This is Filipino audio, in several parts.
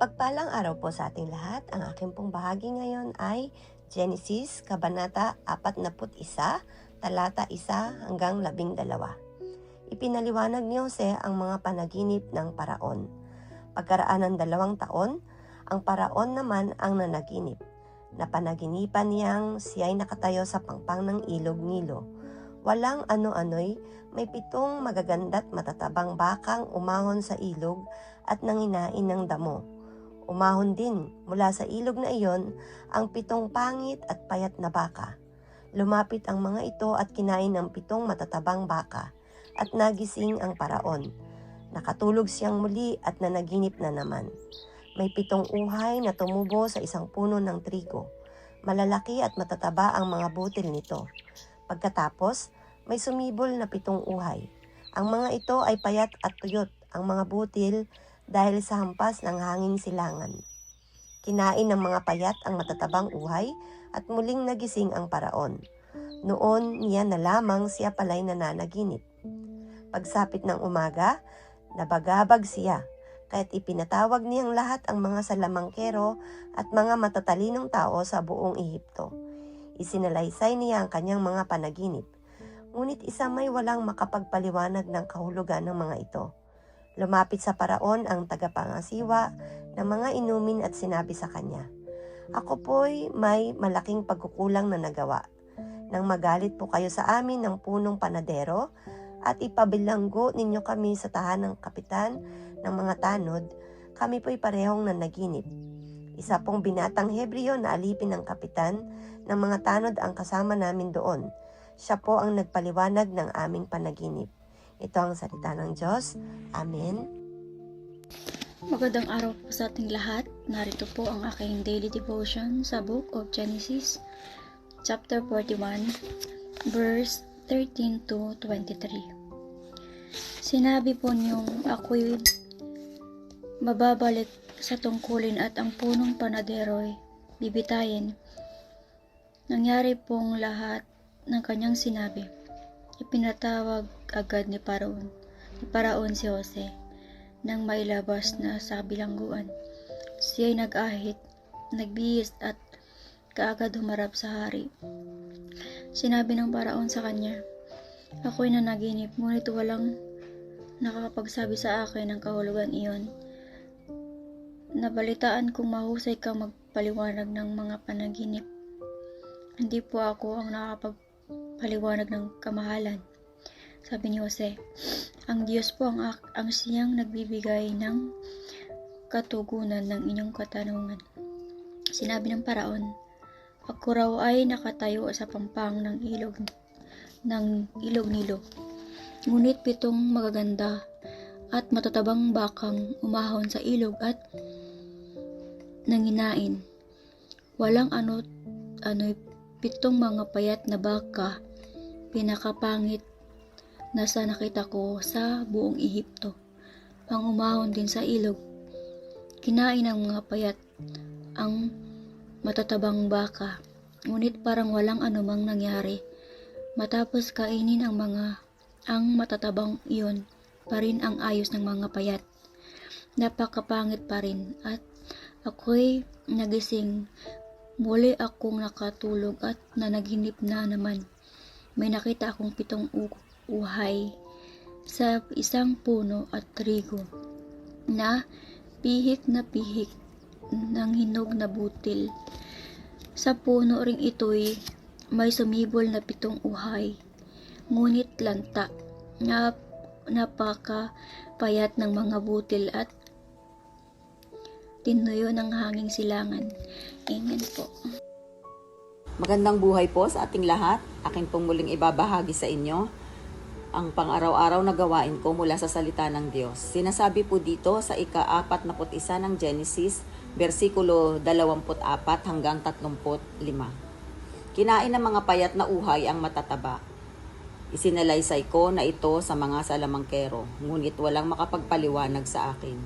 Mapagpalang araw po sa ating lahat. Ang aking pong bahagi ngayon ay Genesis, Kabanata 41, talata 1 hanggang 12. Ipinaliwanag ni Jose ang mga panaginip ng paraon. Pagkaraan ng dalawang taon, ang paraon naman ang nanaginip. Napanaginipan niyang siya'y nakatayo sa pangpang ng ilog Nilo. Walang ano-ano'y may pitong magaganda't matatabang bakang umahon sa ilog at nanginain ng damo. Umahon din mula sa ilog na iyon ang pitong pangit at payat na baka. Lumapit ang mga ito at kinain ng pitong matatabang baka at nagising ang paraon. Nakatulog siyang muli at nanaginip na naman. May pitong uhay na tumubo sa isang puno ng trigo. Malalaki at matataba ang mga butil nito. Pagkatapos, may sumibol na pitong uhay. Ang mga ito ay payat at tuyot. Ang mga butil dahil sa hampas ng hangin silangan. Kinain ng mga payat ang matatabang uhay at muling nagising ang paraon. Noon niya na lamang siya pala'y nananaginip. Pagsapit ng umaga, nabagabag siya, kahit ipinatawag niyang lahat ang mga salamangkero at mga matatalinong tao sa buong Ehipto. Isinalaysay niya ang kanyang mga panaginip, ngunit isa may walang makapagpaliwanag ng kahulugan ng mga ito. Lumapit sa paraon ang tagapangasiwa ng mga inumin at sinabi sa kanya, Ako po'y may malaking pagkukulang na nagawa. Nang magalit po kayo sa amin ng punong panadero at ipabilanggo ninyo kami sa tahanang kapitan ng mga tanod, kami po'y parehong nanaginip. Isa pong binatang Hebreo na alipin ng kapitan ng mga tanod ang kasama namin doon. Siya po ang nagpaliwanag ng aming panaginip. Ito ang salita ng Diyos. Amen. Magandang araw po sa ating lahat. Narito po ang aking daily devotion sa Book of Genesis, chapter 41, verse 13 to 23. Sinabi po niyong ako'y mababalik sa tungkulin at ang punong panadero'y bibitayin. Nangyari pong lahat ng kanyang sinabi. Ipinatawag agad ni Paraon, ni Paraon si Jose nang mailabas na sa bilangguan. Siya'y nag-ahit, nagbihis at kaagad humarap sa hari. Sinabi ng paraon sa kanya, Ako'y nanaginip, ngunit walang nakakapagsabi sa akin ng kahulugan iyon. Nabalitaan kong mahusay kang magpaliwanag ng mga panaginip. Hindi po ako ang nakakapagpaliwanag ng kamahalan. Sabi ni Jose, ang Diyos po ang, ang siyang nagbibigay ng katugunan ng inyong katanungan. Sinabi ng paraon, ako raw ay nakatayo sa pampang ng ilog ng ilog Nilo. Ngunit pitong magaganda at matatabang bakang umahon sa ilog at nanginain. Walang ano ano'y pitong mga payat na baka pinakapangit na sa nakita ko sa buong Ehipto. Ang umahon din sa ilog. Kinain ng mga payat ang matatabang baka. Ngunit parang walang anumang nangyari. Matapos kainin ang mga ang matatabang iyon, pa rin ang ayos ng mga payat. Napakapangit pa rin at ako'y nagising. Muli akong nakatulog at nanaginip na naman. May nakita akong pitong uhay sa isang puno at trigo na pihik na pihik ng hinog na butil. Sa puno ring ito'y may sumibol na pitong uhay, ngunit lanta na napaka payat ng mga butil at tinuyo ng hanging silangan. Amen po. Magandang buhay po sa ating lahat. Akin pong muling ibabahagi sa inyo ang pang-araw-araw na gawain ko mula sa salita ng Diyos. Sinasabi po dito sa ika-41 ng Genesis, versikulo 24 hanggang 35. Kinain ng mga payat na uhay ang matataba. Isinalaysay ko na ito sa mga salamangkero, ngunit walang makapagpaliwanag sa akin.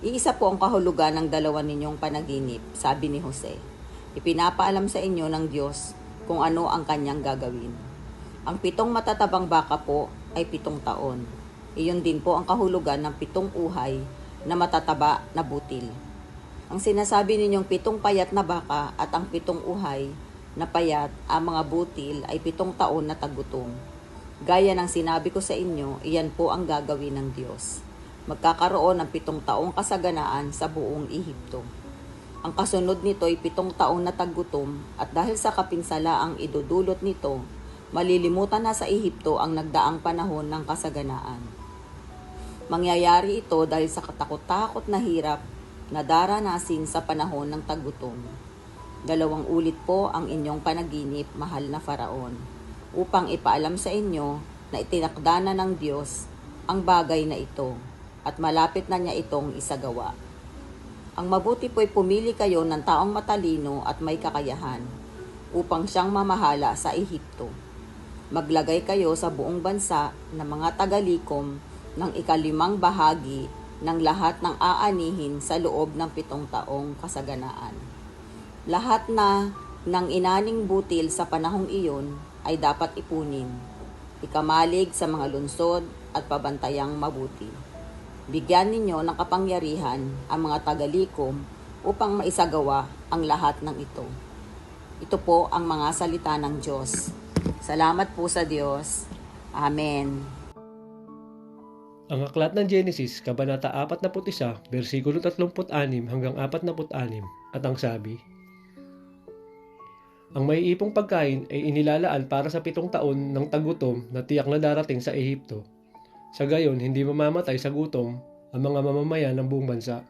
Iisa po ang kahulugan ng dalawa ninyong panaginip, sabi ni Jose. Ipinapaalam sa inyo ng Diyos kung ano ang kanyang gagawin. Ang pitong matatabang baka po ay pitong taon. Iyon din po ang kahulugan ng pitong uhay na matataba na butil. Ang sinasabi ninyong pitong payat na baka at ang pitong uhay na payat ang mga butil ay pitong taon na tagutom. Gaya ng sinabi ko sa inyo, iyan po ang gagawin ng Diyos. Magkakaroon ng pitong taong kasaganaan sa buong Ehipto. Ang kasunod nito ay pitong taon na tagutom at dahil sa kapinsala ang idudulot nito, malilimutan na sa Ehipto ang nagdaang panahon ng kasaganaan. Mangyayari ito dahil sa katakot-takot na hirap na daranasin sa panahon ng tagutom. Dalawang ulit po ang inyong panaginip, mahal na faraon, upang ipaalam sa inyo na itinakda na ng Diyos ang bagay na ito at malapit na niya itong isagawa. Ang mabuti po'y pumili kayo ng taong matalino at may kakayahan upang siyang mamahala sa Ehipto. Maglagay kayo sa buong bansa ng mga tagalikom ng ikalimang bahagi ng lahat ng aanihin sa loob ng pitong taong kasaganaan. Lahat na ng inaning butil sa panahong iyon ay dapat ipunin, ikamalig sa mga lunsod at pabantayang mabuti. Bigyan ninyo ng kapangyarihan ang mga tagalikom upang maisagawa ang lahat ng ito. Ito po ang mga salita ng Diyos. Salamat po sa Diyos. Amen. Ang aklat ng Genesis, Kabanata 41, versikulo 36 hanggang 46, at ang sabi, Ang may ipong pagkain ay inilalaan para sa pitong taon ng tagutom na tiyak na darating sa Ehipto. Sa gayon, hindi mamamatay sa gutom ang mga mamamayan ng buong bansa.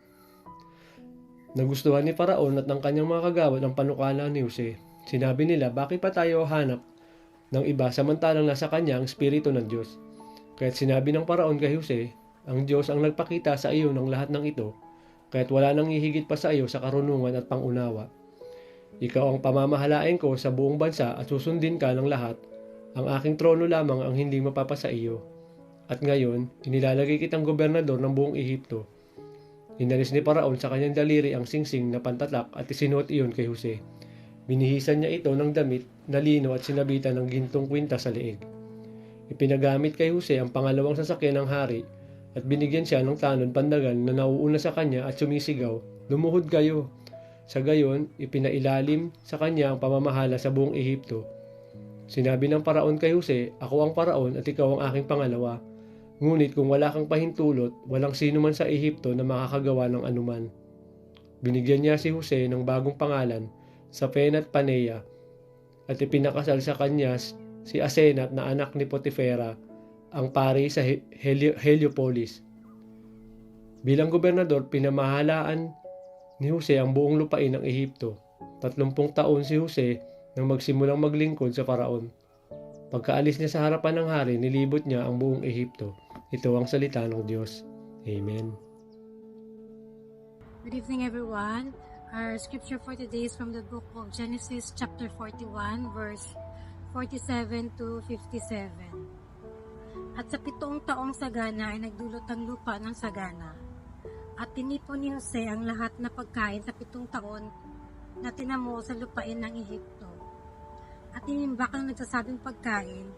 Nagustuhan ni Paraon at ng kanyang mga kagawad ang panukala ni Jose. Sinabi nila, bakit pa tayo hanap ng iba samantalang nasa kanya ang Espiritu ng Diyos? Kaya't sinabi ng paraon kay Jose, ang Diyos ang nagpakita sa iyo ng lahat ng ito, kaya't wala nang ihigit pa sa iyo sa karunungan at pangunawa. Ikaw ang pamamahalain ko sa buong bansa at susundin ka ng lahat. Ang aking trono lamang ang hindi mapapasa iyo. At ngayon, inilalagay kitang gobernador ng buong Ehipto. Inalis ni Paraon sa kanyang daliri ang singsing na pantatak at isinuot iyon kay Jose. Binihisan niya ito ng damit na lino at sinabitan ng gintong kwinta sa leeg. Ipinagamit kay Jose ang pangalawang sasakyan ng hari at binigyan siya ng tanod pandagan na nauuna sa kanya at sumisigaw, Lumuhod kayo! Sa gayon, ipinailalim sa kanya ang pamamahala sa buong Ehipto. Sinabi ng paraon kay Jose, Ako ang paraon at ikaw ang aking pangalawa. Ngunit kung wala kang pahintulot, walang sino man sa Ehipto na makakagawa ng anuman. Binigyan niya si Jose ng bagong pangalan, sa Penat Panea, at ipinakasal sa kanya si Asenat na anak ni Potifera, ang pari sa He- Helio- Heliopolis. Bilang gobernador, pinamahalaan ni Jose ang buong lupain ng Ehipto. Tatlumpung taon si Jose nang magsimulang maglingkod sa paraon. Pagkaalis niya sa harapan ng hari, nilibot niya ang buong Ehipto. Ito ang salita ng Diyos. Amen. Good evening, everyone. Our scripture for today is from the book of Genesis, chapter 41, verse 47 to 57. At sa pitong taong sagana ay nagdulot ang lupa ng sagana. At tinipon ni Jose ang lahat na pagkain sa pitong taon na tinamo sa lupain ng Ehipto. At inimbak ang nagsasabing pagkain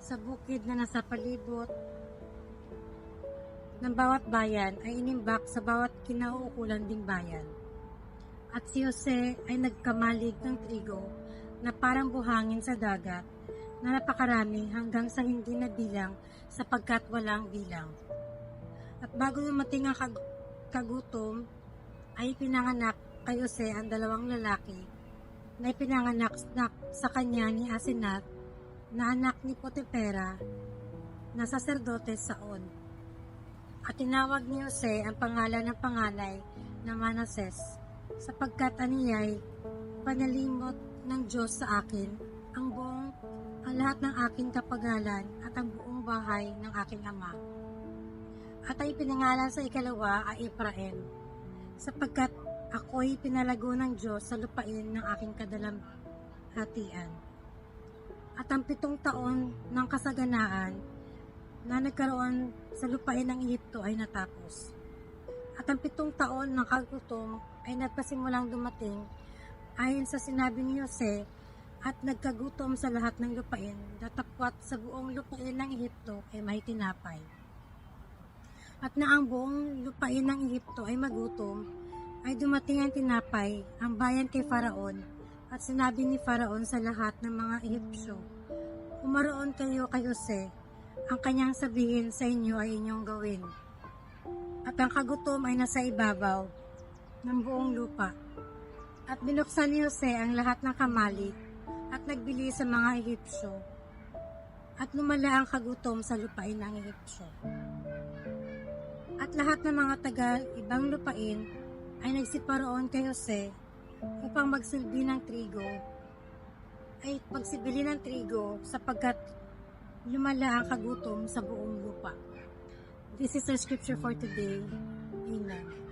sa bukid na nasa palibot ng bawat bayan ay inimbak sa bawat kinauukulan ding bayan. At si Jose ay nagkamalig ng trigo na parang buhangin sa dagat na napakarami hanggang sa hindi na bilang sapagkat walang bilang. At bago dumating ang kag- kagutom, ay pinanganak kay Jose ang dalawang lalaki na ipinanganak na- sa kanya ni Asenat na anak ni Potipera na saserdote sa On. At tinawag ni Jose ang pangalan ng panganay na Manases, sapagkat aniyay panalimot ng Diyos sa akin ang buong ang lahat ng aking kapagalan at ang buong bahay ng aking ama. At ay pinangalan sa ikalawa ay Ephraim, sapagkat ako'y pinalago ng Diyos sa lupain ng aking kadalamhatian. At ang pitong taon ng kasaganaan na nagkaroon sa lupain ng Ehipto ay natapos. At ang pitong taon ng kagutom ay nagpasimulang dumating ayon sa sinabi ni Jose at nagkagutom sa lahat ng lupain datapwat sa buong lupain ng Ehipto ay may tinapay. At na ang buong lupain ng Ehipto ay magutom ay dumating ang tinapay, ang bayan kay Faraon, at sinabi ni Faraon sa lahat ng mga Ehipsyo, Umaroon kayo kay Jose, ang kanyang sabihin sa inyo ay inyong gawin. At ang kagutom ay nasa ibabaw ng buong lupa. At binuksan ni Jose ang lahat ng kamali at nagbili sa mga Ehipsyo. At lumala ang kagutom sa lupain ng Ehipsyo. At lahat ng mga taga ibang lupain ay nagsiparoon kay Jose upang magsilbi ng trigo ay pagsibili ng trigo sapagkat lumala ang kagutom sa buong lupa. This is our scripture for today. Amen.